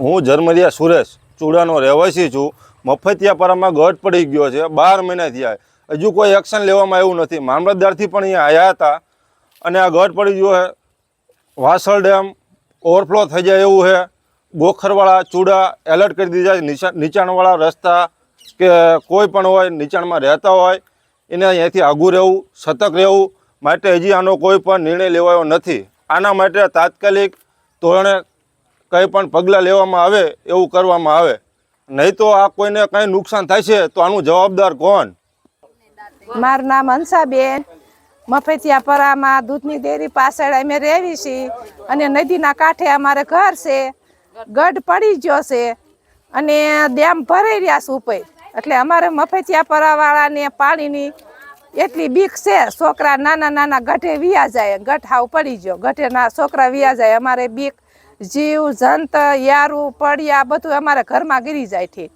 હું જરમરિયા સુરેશ ચૂડાનો રહેવાસી છું. મફતિયાપરામાં ગઢ પડી ગયો છે. બાર મહિના થયા. હજુ કોઈ એક્શન લેવામાં આવ્યું નથી. મામલતદારથી પણ અહીંયા આવ્યા હતા. અને આ ગઢ પડી ગયો છે. વાસળ ડેમ ઓવરફ્લો થઈ જાય એવું છે. ગોખરવાળા, ચૂડા એલર્ટ કરી દીધા છે. નીચાણવાળા રસ્તા કે કોઈ પણ હોય નીચાણમાં રહેતા હોય, એને અહીંયાથી આઘું રહેવું, સતર્ક રહેવું માટે હજી આનો કોઈ પણ નિર્ણય લેવાયો નથી. આના માટે તાત્કાલિક ધોરણે કંઈ પણ પગલાં લેવામાં આવે, એવું કરવામાં આવે. નહીં તો આ કોઈને કંઈ નુકસાન થાય છે, તો આનું જવાબદાર કોણ? મારું નામ હંસાબેન. મફતિયા પરામાં દૂધની ડેરી પાછળ અમે રહેવી છીએ અને નદીના કાંઠે અમારે ઘર છે. ગઢ પડી ગયો છે અને ડેમ ભરાઈ રહ્યા છે ઉપર. એટલે અમારે મફતિયા પરાવાળાને પાણીની એટલી બીક છે. છોકરા નાના નાના ગઢે વિયા જાય. ગઢ હાવ પડી ગયો. ગઢે ના છોકરા વિયા જાય. અમારે બીક જીવ, જંત, યારું, પડિયા બધું અમારે ઘરમાં ગીરી જાય ઠીક.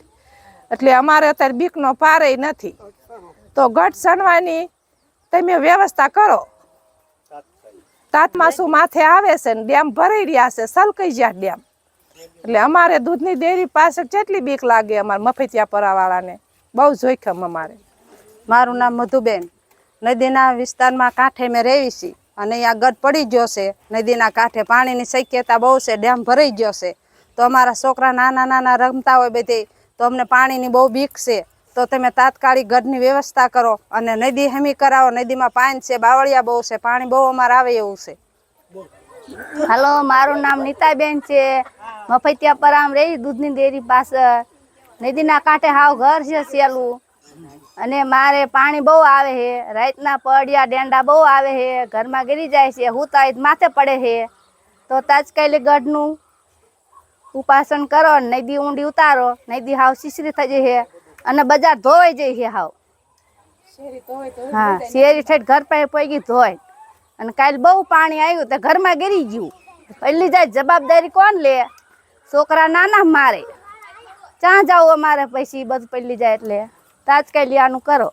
એટલે અમારે અત્યારે બીકનો પારે નથી. તો ગઢ સણવાની તમે વ્યવસ્થા કરો. તાતમાસુ માથે આવે છે ને ડેમ ભરાઈ રહ્યા છે, સલકાઈ ગયા ડેમ. એટલે અમારે દૂધની ડેરી પાસે કેટલી બીક લાગે અમારે મફતિયા પરાવાળાને, બહુ જોખમ અમારે. મારું નામ મધુબેન. નદીના વિસ્તારમાં કાંઠે મેં રહેવી અને અહીંયા ગઢ પડી ગયો છે. નદીના કાંઠે પાણીની શક્યતા બહુ છે, ડેમ ભરાઈ ગયો છે. તો અમારા છોકરા નાના નાના રમતા હોય બધી, તો અમને પાણીની બહુ બીક છે. તો તમે તાત્કાલિક ગઢની વ્યવસ્થા કરો અને નદી હેમી કરાવો. નદીમાં પાણી છે, બાવળિયા બહુ છે, પાણી બહુ અમારે આવે એવું છે. હાલો, મારું નામ નીતાબેન છે. મફતિયા પરામ રહી દૂધની ડેરી પાસે. નદીના કાંઠે હાવ ઘર છે સેલું અને મારે પાણી બહુ આવે છે રાતના પડ્યા ડેંડા બહુ આવે છે ઘરમાં ગીરી જાય છે હુતા માથે પડે છે તો તાજકાલી ગઢનું ઉપાસન કરો નદી ઊંડી ઉતારો નદી હાવ શીશરી થઈ જાય અને બજાર ધોવાઈ જાય છે હાવ. હા શેરી ઠેઠ ઘર પાસે પગી ધોય અને કાલ બહુ પાણી આવ્યું તો ઘરમાં ગીરી ગયું. પહેલી જાય જવાબદારી કોણ લે? છોકરા નાના મારે. ક્યાં જાવ અમારે પછી બધું પહેલી જાય એટલે? તાત્કાલિક લેવાનું કરો.